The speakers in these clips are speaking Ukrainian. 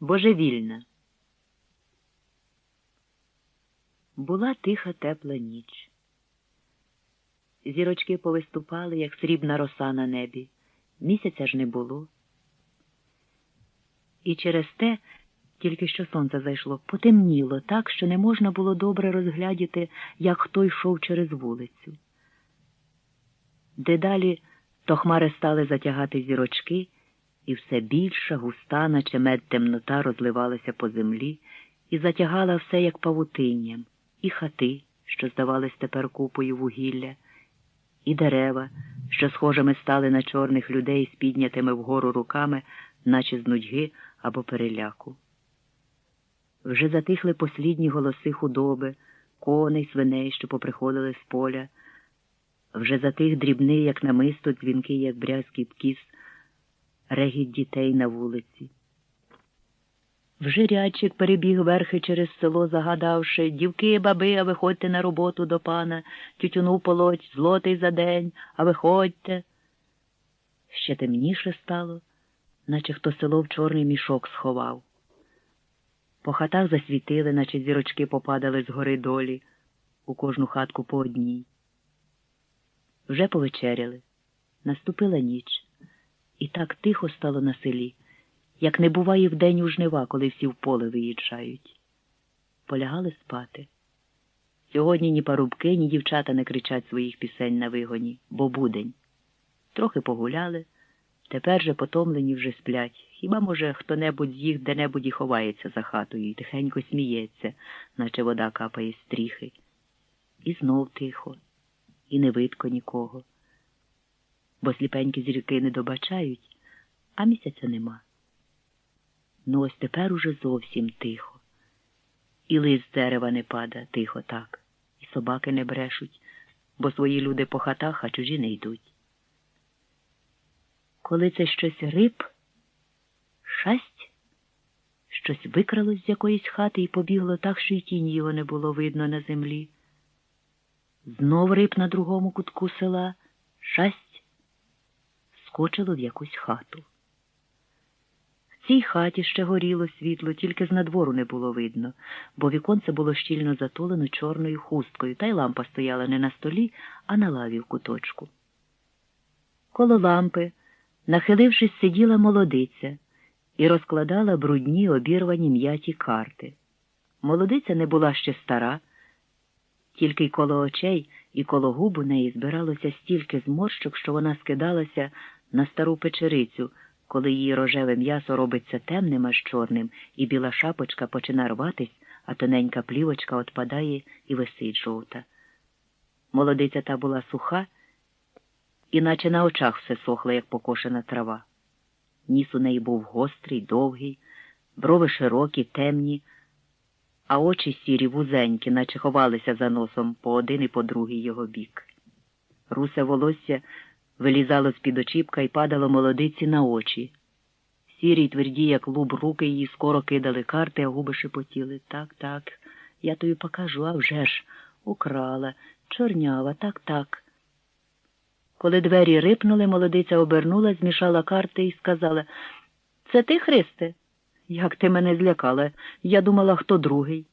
Божевільна. Була тиха тепла ніч. Зірочки повиступали, як срібна роса на небі. Місяця ж не було. І через те, тільки що сонце зайшло, потемніло так, що не можна було добре розглядіти, як хто йшов через вулицю. Дедалі то хмари стали затягати зірочки, і все більша, густа, наче мед темнота розливалася по землі і затягала все, як павутинням, і хати, що здавались тепер купою вугілля, і дерева, що схожими стали на чорних людей з піднятими вгору руками, наче з нудьги або переляку. Вже затихли послідні голоси худоби, коней, свиней, що поприходили з поля. Вже затих дрібний, як намисто, дзвінки, як брязкий ткіс, регіт дітей на вулиці. Вже рядчик перебіг верхи через село, загадавши Дівки, баби, а виходьте на роботу до пана, тютюну полоть, злотий за день, а виходьте. Ще темніше стало, наче хто село в чорний мішок сховав. По хатах засвітили, наче зірочки попадали з гори долі, у кожну хатку по одній. Вже повечеряли. Наступила ніч, і так тихо стало на селі, як не буває вдень у жнива, коли всі в поле виїжджають. Полягали спати. Сьогодні ні парубки, ні дівчата не кричать своїх пісень на вигоні, бо будень. Трохи погуляли, тепер же потомлені вже сплять. Хіба, може, хто-небудь з їх де-небудь і ховається за хатою і тихенько сміється, наче вода капає стріхи. І знов тихо і не видко нікого, бо сліпенькі зірки не добачають, а місяця нема. Ну ось тепер уже зовсім тихо. І лист дерева не пада тихо так, і собаки не брешуть, бо свої люди по хатах, а чужі не йдуть. Коли це щось риб, шасть, щось викралось з якоїсь хати і побігло так, що й тіні його не було видно на землі. Знов риб на другому кутку села шасть скочило в якусь хату. В цій хаті ще горіло світло, тільки з надвору не було видно, бо віконце було щільно затулено чорною хусткою, та й лампа стояла не на столі, а на лаві в куточку. Коло лампи, нахилившись, сиділа молодиця і розкладала брудні обірвані м'яті карти. Молодиця не була ще стара. Тільки й коло очей і коло губ у неї збиралося стільки зморщок, що вона скидалася на стару печерицю, коли її рожеве м'ясо робиться темним аж чорним, і біла шапочка почина рватись, а тоненька плівочка отпадає і висить жовта. Молодиця та була суха, іначе на очах все сохло, як покошена трава. Ніс у неї був гострий, довгий, брови широкі, темні а очі сірі вузенькі, наче ховалися за носом по один і по другий його бік. Русе волосся вилізало з-під очіпка і падало молодиці на очі. Сірі й тверді, як луб, руки її скоро кидали карти, а губи шепотіли. Так, так, я тобі покажу, а вже ж, украла, чорнява, так, так. Коли двері рипнули, молодиця обернула, змішала карти і сказала Це ти, Христе? Як ти мене злякала, я думала, хто другий.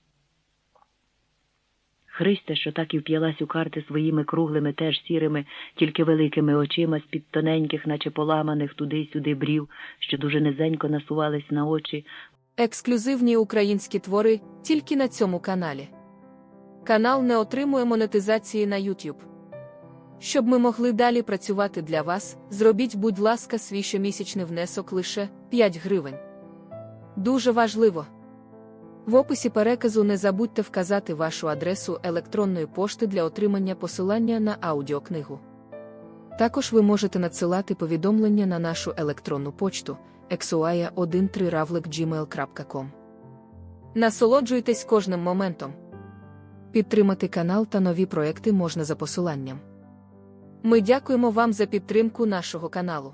Христя, що так і вп'ялась у карти своїми круглими, теж сірими, тільки великими очима з-під тоненьких, наче поламаних туди-сюди брів, що дуже низенько насувались на очі. Ексклюзивні українські твори тільки на цьому каналі. Канал не отримує монетизації на YouTube. Щоб ми могли далі працювати для вас, зробіть, будь ласка, свій щомісячний внесок лише 5 гривень. Дуже важливо. В описі переказу не забудьте вказати вашу адресу електронної пошти для отримання посилання на аудіокнигу. Також ви можете надсилати повідомлення на нашу електронну почту exuaya13ravlik.gmail.com. Насолоджуйтесь кожним моментом. Підтримати канал та нові проекти можна за посиланням. Ми дякуємо вам за підтримку нашого каналу.